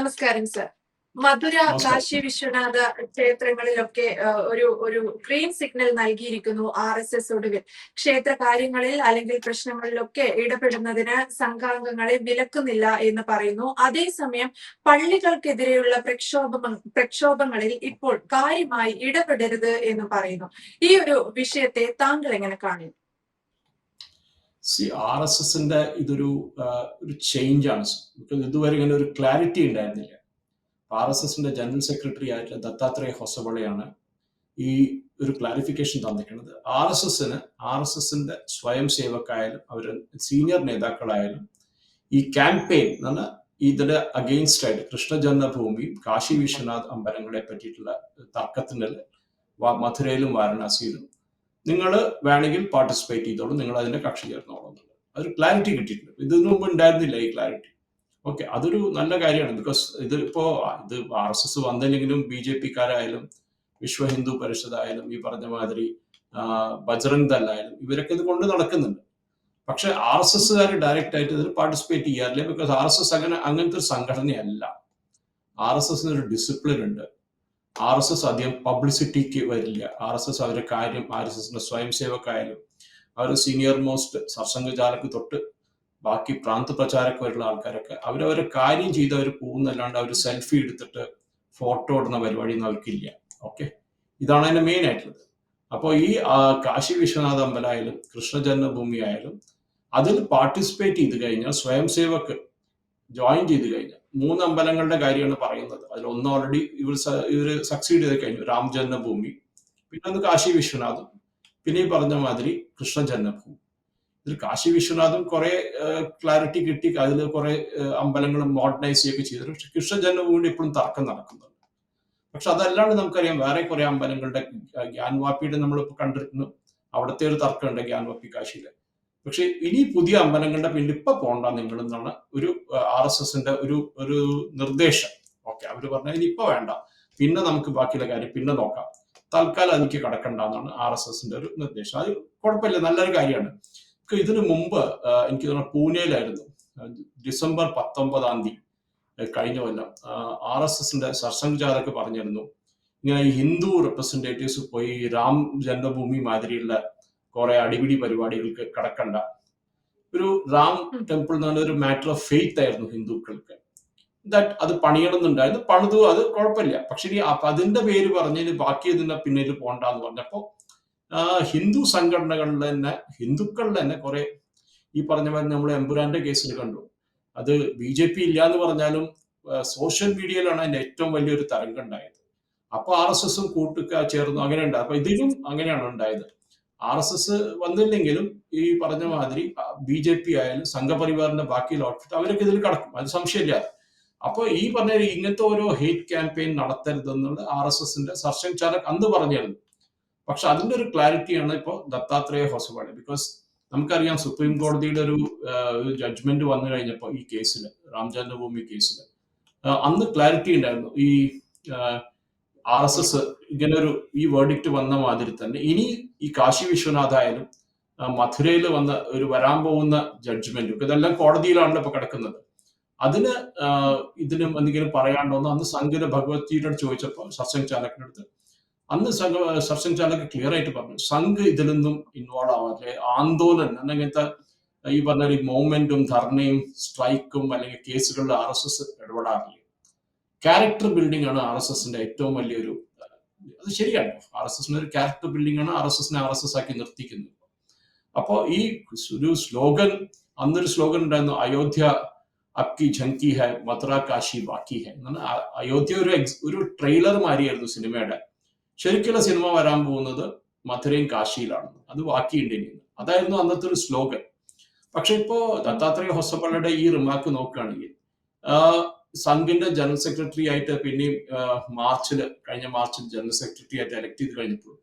നമസ്കാരം സർ മധുര. കാശി വിശ്വനാഥ ക്ഷേത്രങ്ങളിലൊക്കെ ഒരു ഒരു ഗ്രീൻ സിഗ്നൽ നൽകിയിരിക്കുന്നു ആർ എസ് എസ് ഒടുവിൽ. ക്ഷേത്ര കാര്യങ്ങളിൽ അല്ലെങ്കിൽ പ്രശ്നങ്ങളിലൊക്കെ ഇടപെടുന്നതിന് സംഘാംഗങ്ങളെ വിലക്കുന്നില്ല എന്ന് പറയുന്നു. അതേസമയം പള്ളികൾക്കെതിരെയുള്ള പ്രക്ഷോഭ പ്രക്ഷോഭങ്ങളിൽ ഇപ്പോൾ കാര്യമായി ഇടപെടരുത് എന്ന് പറയുന്നു. ഈ ഒരു വിഷയത്തെ താങ്കൾ എങ്ങനെ കാണുന്നു? സി ആർ എസ് എസിന്റെ ഇതൊരു ഒരു ചേഞ്ച് ആണ്. Because ഇതുവരെ ഇങ്ങനെ ഒരു ക്ലാരിറ്റി ഉണ്ടായിരുന്നില്ല. ആർ എസ് എസിന്റെ ജനറൽ സെക്രട്ടറി ആയിട്ടുള്ള ദത്താത്രേയ ഹൊസബളയാണ് ഈ ഒരു ക്ലാരിഫിക്കേഷൻ തന്നിരിക്കുന്നത്. ആർ എസ് എസിന് ആർ എസ് എസിന്റെ സ്വയം സേവക്കായാലും അവർ സീനിയർ നേതാക്കളായാലും ഈ ക്യാമ്പയിൻ എന്ന് പറഞ്ഞാൽ ഇതിന്റെ അഗെയിൻസ്റ്റ് ആയിട്ട് കൃഷ്ണ കാശി വിശ്വനാഥ് അമ്പലങ്ങളെ പറ്റിയിട്ടുള്ള തർക്കത്തിന്റെ മധുരയിലും വാരണാസിയിലും നിങ്ങൾ വേണമെങ്കിൽ പാർട്ടിസിപ്പേറ്റ് ചെയ്തോളൂ നിങ്ങൾ അതിന്റെ കക്ഷി ചേർന്നോളൂ അതൊരു ക്ലാരിറ്റി കിട്ടിയിട്ടുണ്ട്. ഇതിനു മുമ്പ് ഉണ്ടായിരുന്നില്ല ഈ ക്ലാരിറ്റി ഓക്കെ അതൊരു നല്ല കാര്യമാണ് ബിക്കോസ് ഇതിപ്പോ ഇത് ആർ എസ് എസ് വന്നില്ലെങ്കിലും ബി ജെ പിക്കാരായാലും വിശ്വ ഹിന്ദു പരിഷത് ആയാലും ഈ പറഞ്ഞ മാതിരി ബജ്രംഗ് ദൾ ആയാലും ഇവരൊക്കെ ഇത് കൊണ്ട് നടക്കുന്നുണ്ട്. പക്ഷെ ആർ എസ് എസ്സുകാർ ഡയറക്റ്റ് ആയിട്ട് ഇതിൽ പാർട്ടിസിപ്പേറ്റ് ചെയ്യാറില്ല ബിക്കോസ് ആർ എസ് എസ് അങ്ങനെ അങ്ങനത്തെ ഒരു സംഘടനയല്ല. ആർ എസ് എസിന് ഒരു ഡിസിപ്ലിൻ ഉണ്ട്. ആർ എസ് എസ് അധികം പബ്ലിസിറ്റിക്ക് വരില്ല. ആർ എസ് എസ് അവരുടെ കാര്യം ആർ എസ് എസിന്റെ സ്വയം സേവക്കായാലും അവർ സീനിയർ മോസ്റ്റ് സർസംഘചാലക്ക് തൊട്ട് ബാക്കി പ്രാന്ത വരെയുള്ള ആൾക്കാരൊക്കെ അവരവരെ കാര്യം ചെയ്ത് അവർ പോകുന്നല്ലാണ്ട് അവർ സെൽഫി എടുത്തിട്ട് ഫോട്ടോ ഇടുന്ന പരിപാടിയൊന്നും അവർക്കില്ല. ഓക്കെ ഇതാണ് അതിന്റെ മെയിൻ ആയിട്ടുള്ളത്. അപ്പോൾ ഈ കാശി വിശ്വനാഥ അമ്പലമായാലും കൃഷ്ണ ജന്മഭൂമി ആയാലും അതിൽ പാർട്ടിസിപ്പേറ്റ് ചെയ്ത് കഴിഞ്ഞാൽ സ്വയം സേവക്ക് ജോയിൻ ചെയ്ത് കഴിഞ്ഞാൽ മൂന്ന് അമ്പലങ്ങളുടെ കാര്യമാണ് പറയുന്നത്. അതിൽ ഒന്ന് ഓൾറെഡി ഇവർ ഇവർ സക്സീഡ് ചെയ്ത് കഴിഞ്ഞു. രാം ജന്മഭൂമി പിന്നെ ഒന്ന് കാശി വിശ്വനാഥും പിന്നെ ഈ പറഞ്ഞ മാതിരി കൃഷ്ണ ജന്മഭൂമി. ഇതിൽ കാശി വിശ്വനാഥും കുറെ ക്ലാരിറ്റി കിട്ടി. അതിൽ കുറെ അമ്പലങ്ങൾ മോഡേണൈസ് ചെയ്യുകയൊക്കെ ചെയ്തു പക്ഷെ കൃഷ്ണ ജന്മഭൂമിയുടെ ഇപ്പോഴും തർക്കം നടക്കുന്നുണ്ട്. പക്ഷെ അതല്ലാണ്ട് നമുക്കറിയാം വേറെ കുറെ അമ്പലങ്ങളുടെ ഗ്യാൻവാപ്പിയുടെ നമ്മളിപ്പോൾ കണ്ടിരുന്നു. അവിടുത്തെ ഒരു തർക്കമുണ്ട് ഗ്യാൻവാപ്പി കാശിയിൽ. പക്ഷെ ഇനി പുതിയ അമ്പലങ്ങളുടെ പിന്നിൽ ഇപ്പൊ പോണ്ട നിങ്ങൾ എന്നാണ് ഒരു ആർ എസ് എസിന്റെ ഒരു ഒരു നിർദ്ദേശം. ഓക്കെ അവർ പറഞ്ഞ ഇനി ഇപ്പൊ വേണ്ട. പിന്നെ നമുക്ക് ബാക്കിയുള്ള കാര്യം പിന്നെ നോക്കാം. തൽക്കാലം എനിക്ക് കടക്കണ്ട എന്നാണ് ആർ എസ് എസിന്റെ ഒരു നിർദ്ദേശം. അത് കുഴപ്പമില്ല നല്ലൊരു കാര്യമാണ്. ഇതിന് മുമ്പ് എനിക്ക് തോന്നുന്നു പൂനെയിലായിരുന്നു. ഡിസംബർ പത്തൊമ്പതാം തീയതി കഴിഞ്ഞ കൊല്ലം ആർ എസ് എസിന്റെ സർസംഘചാലക് പറഞ്ഞിരുന്നു. ഇങ്ങനെ ഹിന്ദു റെപ്രസെന്റേറ്റീവ്സ് പോയി രാം ജന്മഭൂമി മാതിരിയുള്ള കുറെ അടിപിടി പരിപാടികൾക്ക് കടക്കണ്ട. ഒരു റാം ടെമ്പിൾ എന്ന് പറഞ്ഞ ഒരു മാറ്റർ ഓഫ് ഫെയ്ത്ത് ആയിരുന്നു ഹിന്ദുക്കൾക്ക്. ദാറ്റ് അത് പണിയണമെന്നുണ്ടായിരുന്നു. പണിതു അത് കുഴപ്പമില്ല. പക്ഷെ ഇനി അപ്പൊ അതിന്റെ പേര് പറഞ്ഞതിന് ബാക്കി ഇതിന്റെ പിന്നിൽ പോണ്ടെന്ന് പറഞ്ഞപ്പോ ആ, ഹിന്ദു സംഘടനകളിൽ തന്നെ ഹിന്ദുക്കളിൽ തന്നെ കുറെ ഈ പറഞ്ഞ പോലെ നമ്മൾ എംപുരാന്റെ കേസിൽ കണ്ടു. അത് ബി ജെ പി ഇല്ല എന്ന് പറഞ്ഞാലും സോഷ്യൽ മീഡിയയിലാണ് അതിന്റെ ഏറ്റവും വലിയൊരു തരംഗം ഉണ്ടായത്. അപ്പൊ ആർ എസ് എസും കൂട്ടുക ചേർന്നു. അങ്ങനെ ഉണ്ടായി അപ്പൊ ഇതിലും അങ്ങനെയാണ് ഉണ്ടായത്. ആർ എസ് എസ് വന്നില്ലെങ്കിലും ഈ പറഞ്ഞ മാതിരി ബി ജെ പി ആയാലും സംഘപരിവാറിന്റെ ബാക്കിയുള്ള ഔട്ട്ഫിറ്റ് അവരൊക്കെ ഇതിൽ കടക്കും. അത് സംശയമില്ലാതെ. അപ്പൊ ഈ പറഞ്ഞ ഇങ്ങനത്തെ ഓരോ ഹെയ്റ്റ് ക്യാമ്പയിൻ നടത്തരുതെന്നുള്ള ആർ എസ് എസിന്റെ സർഷൻ ചാലക് അന്ന് പറഞ്ഞിരുന്നു. പക്ഷെ അതിന്റെ ഒരു ക്ലാരിറ്റിയാണ് ഇപ്പോൾ ദത്താത്രേയ ഹൊസബാഡ് ബിക്കോസ് നമുക്കറിയാം സുപ്രീം കോടതിയുടെ ഒരു ജഡ്ജ്മെന്റ് വന്നു കഴിഞ്ഞപ്പോൾ ഈ കേസിൽ രാംചന്ദ്രഭൂമി കേസിൽ അന്ന് ക്ലാരിറ്റി ഉണ്ടായിരുന്നു. ഈ ആർ എസ് എസ് ഇങ്ങനെ ഒരു ഈ വേർഡിക്റ്റ് വന്ന മാതിരി തന്നെ. ഇനി ഈ കാശി വിശ്വനാഥായാലും ആ, മഥുരയിൽ വന്ന ഒരു വരാൻ പോകുന്ന ജഡ്ജ്മെന്റും ഇതെല്ലാം കോടതിയിലാണല്ലോ ഇപ്പൊ കിടക്കുന്നത്. അതിന് ഇതിനും എന്തെങ്കിലും പറയാണ്ടോന്ന് അന്ന് സംഘിന് ഭഗവത്ജിയുടെ ചോദിച്ചപ്പോൾ സത്സംഗ് അടുത്ത് അന്ന് സംഘ സത്സംഗ് ചാലക് ക്ലിയർ ആയിട്ട് പറഞ്ഞു സംഘ് ഇതിലൊന്നും ഇൻവോൾവ് ആവാറില്ല ആന്തോലൻ അങ്ങനത്തെ ഈ പറഞ്ഞ ഒരു മൂവ്മെന്റും ധർണയും സ്ട്രൈക്കും അല്ലെങ്കിൽ കേസുകളിൽ ആർ എസ് എസ് ഇടപെടാറില്ല? ക്യാരക്ടർ ബിൽഡിംഗ് ആണ് ആർ എസ് എസിന്റെ ഏറ്റവും വലിയൊരു അത് ശരിയാണ്. ആർ എസ് എസിന് ഒരു ക്യാരക്ടർ ബിൽഡിംഗ് ആണ് ആർ എസ് എസിനെ ആർ എസ് എസ് ആക്കി നിർത്തിക്കുന്നത്. അപ്പോ ഈ ഒരു സ്ലോഗൻ അന്നൊരു സ്ലോഗൻ ഉണ്ടായിരുന്നു അയോധ്യ അബ്കി ഝങ്കി ഹെ മഥുര കാശി ബാക്കി ഹെ. എന്നാണ് അയോധ്യ ഒരു ഒരു ട്രെയിലർ മാതിരിയായിരുന്നു സിനിമയുടെ. ശരിക്കുള്ള സിനിമ വരാൻ പോകുന്നത് മധുരയും കാശിയിലാണെന്ന്. അത് ബാക്കിയുണ്ട് ഇനി. അതായിരുന്നു അന്നത്തെ ഒരു സ്ലോഗൻ പക്ഷെ ഇപ്പോ ദത്താത്രേയ ഹൊസപ്പള്ളയുടെ ഈ റിമാർക്ക് നോക്കുകയാണെങ്കിൽ സംഘിന്റെ ജനറൽ സെക്രട്ടറി ആയിട്ട് പിന്നെയും മാർച്ചിൽ കഴിഞ്ഞ മാർച്ചിൽ ജനറൽ സെക്രട്ടറി ആയിട്ട് എലക്ട് ചെയ്ത് കഴിഞ്ഞപ്പോൾ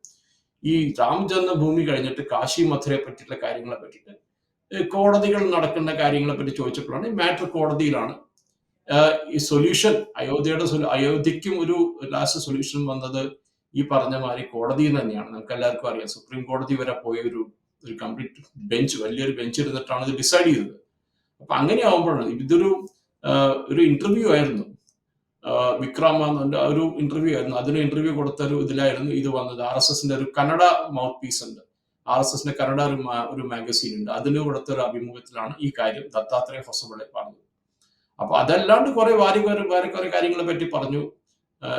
ഈ രാം ജന്മഭൂമി കഴിഞ്ഞിട്ട് കാശി മഥുരയെ പറ്റിയിട്ടുള്ള കാര്യങ്ങളെ പറ്റിയിട്ട് കോടതികൾ നടക്കുന്ന കാര്യങ്ങളെ പറ്റി ചോദിച്ചപ്പോഴാണ് ഈ മാറ്റർ കോടതിയിലാണ് ഈ സൊല്യൂഷൻ അയോധ്യയുടെ അയോധ്യയ്ക്കും ഒരു ലാസ്റ്റ് സൊല്യൂഷൻ വന്നത് ഈ പറഞ്ഞ മാതിരി കോടതിയിൽ തന്നെയാണ്. നമുക്ക് എല്ലാവർക്കും അറിയാം സുപ്രീം കോടതി വരെ പോയ ഒരു ഒരു കംപ്ലീറ്റ് ബെഞ്ച് വലിയൊരു ബെഞ്ച് ഇരുന്നിട്ടാണ് ഇത് ഡിസൈഡ് ചെയ്തത്. അപ്പൊ അങ്ങനെ ആവുമ്പോഴാണ് ഇതൊരു ഒരു ഇന്റർവ്യൂ ആയിരുന്നു. വിക്രാമ എന്നുണ്ട് ഒരു ഇന്റർവ്യൂ ആയിരുന്നു. അതിന് ഇന്റർവ്യൂ കൊടുത്ത ഒരു ഇതിലായിരുന്നു ഇത് വന്നത്. ആർ എസ് എസിന്റെ ഒരു കന്നഡ മൗത്ത് പീസ് ഉണ്ട് ആർ എസ് എസിന്റെ കന്നഡ ഒരു ഒരു മാഗസീൻ ഉണ്ട്. അതിന് കൊടുത്ത ഒരു അഭിമുഖത്തിലാണ് ഈ കാര്യം ദത്താത്രേയ ഫസബിളെ പറഞ്ഞത്. അപ്പൊ അതല്ലാണ്ട് കുറെ വാരി വേറെ കുറെ കാര്യങ്ങളെ പറ്റി പറഞ്ഞു.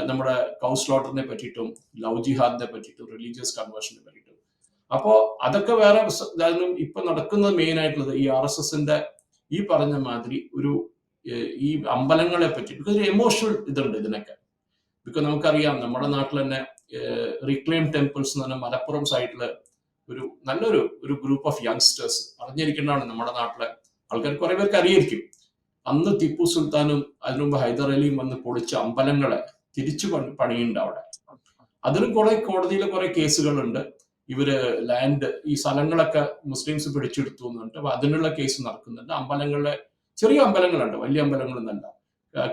നമ്മുടെ കൗസ്ലോട്ടറിനെ പറ്റിയിട്ടും ലവ് ജിഹാദിനെ പറ്റിയിട്ടും റിലീജിയസ് കൺവേർഷനെ പറ്റിയിട്ടും. അപ്പോ അതൊക്കെ വേറെ ഇപ്പൊ നടക്കുന്നത് മെയിൻ ആയിട്ടുള്ളത് ഈ ആർ എസ് എസിന്റെ ഈ പറഞ്ഞ മാതിരി ഒരു ഈ അമ്പലങ്ങളെ പറ്റി ബിക്കോസ് ഒരു എമോഷണൽ ഇതുണ്ട് ഇതിനൊക്കെ. ബിക്കോസ് നമുക്കറിയാം നമ്മുടെ നാട്ടിൽ തന്നെ റീക്ലെയിം ടെമ്പിൾസ് എന്ന് പറഞ്ഞാൽ മലപ്പുറം സൈഡിൽ ഒരു നല്ലൊരു ഒരു ഗ്രൂപ്പ് ഓഫ് യങ്സ്റ്റേഴ്സ് അറിഞ്ഞിരിക്കേണ്ടതാണ് നമ്മുടെ നാട്ടിലെ ആൾക്കാർ. കുറെ പേർക്ക് അറിയായിരിക്കും. അന്ന് ടിപ്പു സുൽത്താനും അതിനു മുമ്പ് ഹൈദർ അലിയും വന്ന് പൊളിച്ച അമ്പലങ്ങളെ തിരിച്ചു പണി- പണിയുണ്ട് അവിടെ. അതിലും കുറെ കോടതിയിലെ കുറെ കേസുകളുണ്ട്. ഇവർ ലാൻഡ് ഈ സ്ഥലങ്ങളൊക്കെ മുസ്ലിംസ് പിടിച്ചെടുത്തു എന്നുണ്ട്. അപ്പൊ അതിനുള്ള കേസ് നടക്കുന്നുണ്ട്. അമ്പലങ്ങളിലെ ചെറിയ അമ്പലങ്ങളുണ്ട് വലിയ അമ്പലങ്ങളൊന്നല്ല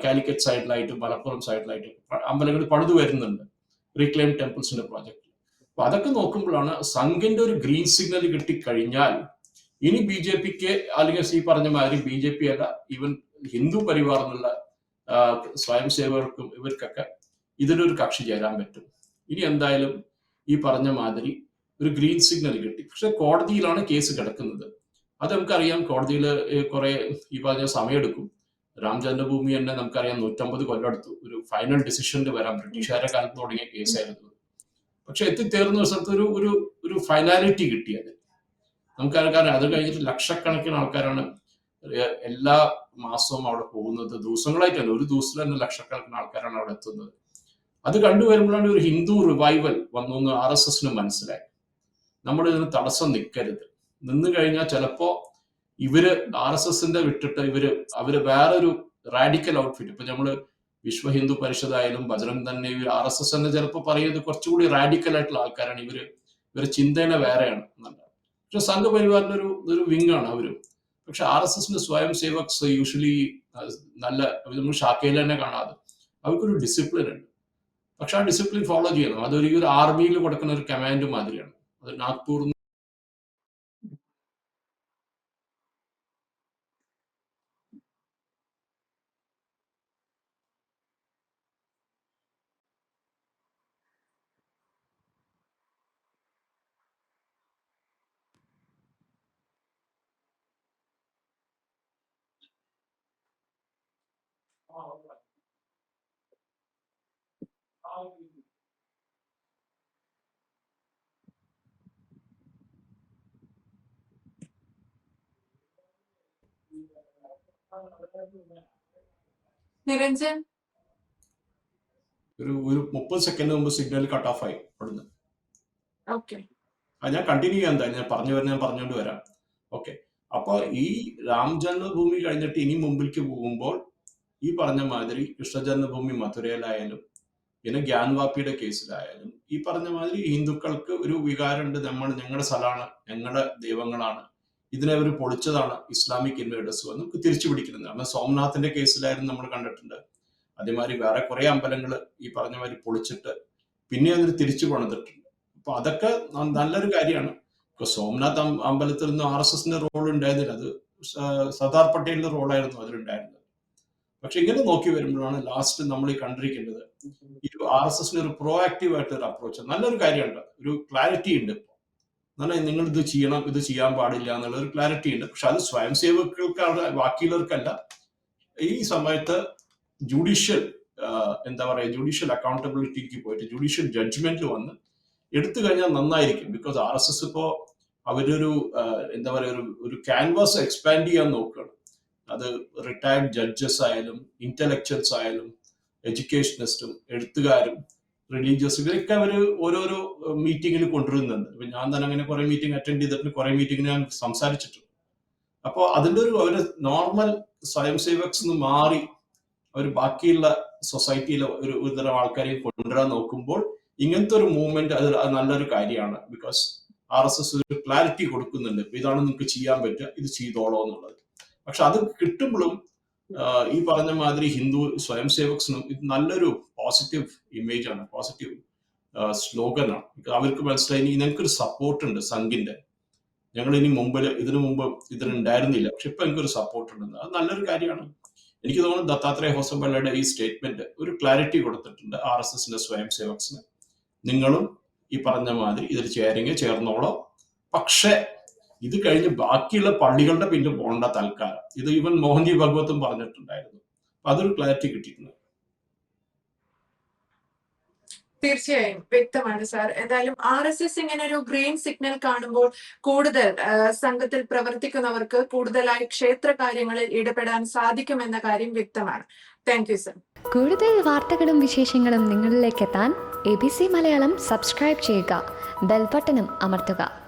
കാലിക്കറ്റ് സൈഡിലായിട്ടും മലപ്പുറം സൈഡിലായിട്ടും അമ്പലങ്ങൾ പണിതു വരുന്നുണ്ട് റീക്ലെയിം ടെമ്പിൾസിന്റെ പ്രോജക്റ്റ് അപ്പൊ അതൊക്കെ നോക്കുമ്പോഴാണ് സംഘിന്റെ ഒരു ഗ്രീൻ സിഗ്നൽ കിട്ടിക്കഴിഞ്ഞാൽ ഇനി ബി ജെ പിക്ക് അല്ലെങ്കിൽ ഈ പറഞ്ഞ മാതിരി ബി ജെ പി അല്ല ഈവൻ ഹിന്ദു പരിവാർ എന്നുള്ള സ്വയം സേവകർക്കും ഇവർക്കൊക്കെ ഇതിലൊരു കക്ഷി ചേരാൻ പറ്റും. ഇനി എന്തായാലും ഈ പറഞ്ഞ മാതിരി ഒരു ഗ്രീൻ സിഗ്നൽ കിട്ടി. പക്ഷെ കോടതിയിലാണ് കേസ് കിടക്കുന്നത്. അത് നമുക്കറിയാം കോടതിയിൽ കുറെ ഈ പറഞ്ഞ സമയമെടുക്കും. രാം ജന്മഭൂമി തന്നെ നമുക്കറിയാം നൂറ്റമ്പത് കൊല്ലം എടുത്തു ഒരു ഫൈനൽ ഡിസിഷനിൽ വരാം. ബ്രിട്ടീഷുകാരെ കാലത്ത് തുടങ്ങിയ കേസായിരുന്നു പക്ഷെ എത്തിത്തേർന്ന സ്ഥലത്ത് ഒരു ഒരു ഒരു ഫൈനാലിറ്റി കിട്ടിയത്. നമുക്കറിയാം അത് കഴിഞ്ഞിട്ട് ലക്ഷക്കണക്കിന് ആൾക്കാരാണ് എല്ലാ മാസവും അവിടെ പോകുന്നത്. ദിവസങ്ങളായിട്ടല്ല ഒരു ദിവസത്തിൽ തന്നെ ലക്ഷക്കണക്കിന് ആൾക്കാരാണ് അവിടെ എത്തുന്നത്. അത് കണ്ടുവരുമ്പോഴാണ് ഒരു ഹിന്ദു റിവൈവൽ വന്നു എന്ന് ആർ എസ് എസിന് മനസ്സിലായി. നമ്മൾ ഇതിന് തടസ്സം നിൽക്കരുത്. നിന്ന് കഴിഞ്ഞാൽ ചിലപ്പോ ഇവർ ആർ എസ് എസിന്റെ വിട്ടിട്ട് ഇവർ അവർ വേറൊരു റാഡിക്കൽ ഔട്ട്ഫിറ്റ് ഇപ്പൊ നമ്മൾ വിശ്വ ഹിന്ദു പരിഷത്തായാലും ബജറംഗ് തന്നെ ഇവർ ആർ എസ് എസ് തന്നെ ചിലപ്പോൾ പറയുന്നത് കുറച്ചുകൂടി റാഡിക്കൽ ആയിട്ടുള്ള ആൾക്കാരാണ്. ഇവർ ഇവർ ചിന്തേനെ വേറെയാണ് എന്നുള്ളത്. പക്ഷെ സംഘപരിവാറിന്റെ ഒരു ഒരു വിങ് ആണ് അവർ. പക്ഷെ ആർ എസ് എസിന്റെ സ്വയം സേവക്സ് യൂഷ്വലി നല്ല നമ്മൾ ഷാക്കയിൽ തന്നെ കാണാതെ അവർക്കൊരു ഡിസിപ്ലിൻ ഉണ്ട്. പക്ഷെ ആ ഡിസിപ്ലിൻ ഫോളോ ചെയ്യണം. അതൊരു ഒരു ആർമിയിൽ കൊടുക്കുന്ന ഒരു കമാൻഡ് മാതിരിയാണ്. അത് നാഗ്പൂർ നിരഞ്ജൻ? ഒരു ഒരു മുപ്പത് സെക്കൻഡ് മുമ്പ് സിഗ്നൽ കട്ട് ഓഫ് ആയി അവിടുന്ന്. ഞാൻ കണ്ടിന്യൂ ചെയ്യാൻ എന്താ ഞാൻ പറഞ്ഞു വരുന്ന ഞാൻ പറഞ്ഞുകൊണ്ട് വരാം. ഓക്കെ അപ്പൊ ഈ രാം ജന്മഭൂമി കഴിഞ്ഞിട്ട് ഇനി മുമ്പിലേക്ക് പോകുമ്പോൾ ഈ പറഞ്ഞ മാതിരി കൃഷ്ണജന്മഭൂമി മധുരയിലായാലും പിന്നെ ഗ്യാൻവാപ്പിയുടെ കേസിലായാലും ഈ പറഞ്ഞ മാതിരി ഹിന്ദുക്കൾക്ക് ഒരു വികാരമുണ്ട്. നമ്മൾ ഞങ്ങളുടെ സ്ഥലമാണ് ഞങ്ങളുടെ ദൈവങ്ങളാണ്. ഇതിനെ അവർ പൊളിച്ചതാണ് ഇസ്ലാമിക് ഇൻവേഡേഴ്സ് വന്ന് തിരിച്ചു പിടിക്കുന്നത്. അന്ന് സോംനാഥിന്റെ കേസിലായിരുന്നു നമ്മൾ കണ്ടിട്ടുണ്ട്. അതേമാതിരി വേറെ കുറെ അമ്പലങ്ങൾ ഈ പറഞ്ഞ മാതിരി പൊളിച്ചിട്ട് പിന്നെ അതിന് തിരിച്ചു കൊണ്ടിട്ടുണ്ട് അപ്പൊ അതൊക്കെ നല്ലൊരു കാര്യമാണ്. ഇപ്പൊ സോംനാഥ് അമ്പലത്തിൽ നിന്ന് ആർ എസ് എസിന്റെ റോൾ ഉണ്ടായിരുന്നില്ല. അത് സർദാർ പട്ടേലിന്റെ റോളായിരുന്നു അതിലുണ്ടായിരുന്നത്. പക്ഷെ ഇങ്ങനെ നോക്കി വരുമ്പോഴാണ് ലാസ്റ്റ് നമ്മൾ ഈ കണ്ടിരിക്കേണ്ടത്. ഈ ആർ എസ് എസിന് ഒരു പ്രോ ആക്റ്റീവ് ആയിട്ട് ഒരു അപ്രോച്ച് നല്ലൊരു കാര്യമുണ്ട്. ഒരു ക്ലാരിറ്റി ഉണ്ട് എന്നാൽ നിങ്ങൾ ഇത് ചെയ്യണം ഇത് ചെയ്യാൻ പാടില്ല എന്നുള്ള ഒരു ക്ലാരിറ്റി ഉണ്ട്. പക്ഷെ അത് സ്വയം സേവകർക്കാണ് ബാക്കിയുള്ളവർക്കല്ല. ഈ സമയത്ത് ജുഡീഷ്യൽ എന്താ പറയുക ജുഡീഷ്യൽ അക്കൗണ്ടബിലിറ്റിക്ക് പോയിട്ട് ജുഡീഷ്യൽ ജഡ്ജ്മെന്റ് വന്ന് എടുത്തു കഴിഞ്ഞാൽ നന്നായിരിക്കും. ബിക്കോസ് ആർ എസ് എസ് ഇപ്പോ അവരൊരു എന്താ പറയുക ഒരു ഒരു ക്യാൻവാസ് എക്സ്പാൻഡ് ചെയ്യാൻ നോക്കുകയാണ്. അത് റിട്ടയർഡ് ജഡ്ജസ് ആയാലും ഇന്റലക്ച്വൽസ് ആയാലും എഡ്യൂക്കേഷനിസ്റ്റും എഴുത്തുകാരും റിലീജിയസ് ഇവരൊക്കെ അവർ ഓരോരോ മീറ്റിങ്ങിൽ കൊണ്ടുവരുന്നുണ്ട്. ഇപ്പൊ ഞാൻ തന്നെ അങ്ങനെ കുറെ മീറ്റിംഗ് അറ്റൻഡ് ചെയ്തിട്ടുണ്ട്. കുറെ മീറ്റിംഗ് ഞാൻ സംസാരിച്ചിട്ടുണ്ട്. അപ്പോൾ അതിന്റെ ഒരു അവർ നോർമൽ സ്വയം സേവക്സ് നിന്ന് മാറി അവർ ബാക്കിയുള്ള സൊസൈറ്റിയിലെ ഒരു ഒരുതരം ആൾക്കാരെ കൊണ്ടുവരാൻ നോക്കുമ്പോൾ ഇങ്ങനത്തെ ഒരു മൂവ്മെന്റ് അത് നല്ലൊരു കാര്യമാണ്. ബിക്കോസ് ആർ എസ് എസ് ഒരു ക്ലാരിറ്റി കൊടുക്കുന്നുണ്ട്. ഇതാണ് നിങ്ങൾക്ക് ചെയ്യാൻ പറ്റുക ഇത് ചെയ്തോളോ എന്നുള്ളത്. പക്ഷെ അത് കിട്ടുമ്പോഴും ഈ പറഞ്ഞ മാതിരി ഹിന്ദു സ്വയം സേവക്സിനും ഇത് നല്ലൊരു പോസിറ്റീവ് ഇമേജ് ആണ് പോസിറ്റീവ് സ്ലോഗനാണ് അവർക്ക് മനസ്സിലായി ഇനി ഞങ്ങൾക്കൊരു സപ്പോർട്ട് ഉണ്ട് സംഘിന്റെ. ഞങ്ങൾ ഇനി മുമ്പിൽ ഇതിനു മുമ്പ് ഇതിനുണ്ടായിരുന്നില്ല. പക്ഷെ ഇപ്പൊ എനിക്കൊരു സപ്പോർട്ട് ഉണ്ട്. അത് നല്ലൊരു കാര്യമാണ്. എനിക്ക് തോന്നുന്നു ദത്താത്രേയ ഹോസബള്ളയുടെ ഈ സ്റ്റേറ്റ്മെന്റ് ഒരു ക്ലാരിറ്റി കൊടുത്തിട്ടുണ്ട് ആർ എസ് എസിന്റെ സ്വയം സേവക്സിന് നിങ്ങളും ഈ പറഞ്ഞ മാതിരി ഇതിൽ ചേരെങ്കിൽ ചേർന്നോളോ. പക്ഷേ ഇത് കഴിഞ്ഞ് ബാക്കിയുള്ള പള്ളികളുടെ പിന്നെ പോകേണ്ട തൽക്കാലം. ഇത് ഇവൻ മോഹൻജി ഭഗവത്തും പറഞ്ഞിട്ടുണ്ടായിരുന്നു. അപ്പൊ അതൊരു ക്ലാരിറ്റി കിട്ടിയിട്ടുണ്ട്. തീർച്ചയായും. വ്യക്തമാണ് സാർ. എന്തായാലും ആർ എസ് എസ് ഇങ്ങനെ ഒരു ഗ്രീൻ സിഗ്നൽ കാണുമ്പോൾ കൂടുതൽ സംഘത്തിൽ പ്രവർത്തിക്കുന്നവർക്ക് കൂടുതലായി ക്ഷേത്ര കാര്യങ്ങളിൽ ഇടപെടാൻ സാധിക്കുമെന്ന കാര്യം വ്യക്തമാണ്. താങ്ക് യു സർ കൂടുതൽ വാർത്തകളും വിശേഷങ്ങളും നിങ്ങളിലേക്ക് എത്താൻ A B C Malayalam subscribe ചെയ്യുക. ബെൽബട്ടനും അമർത്തുക.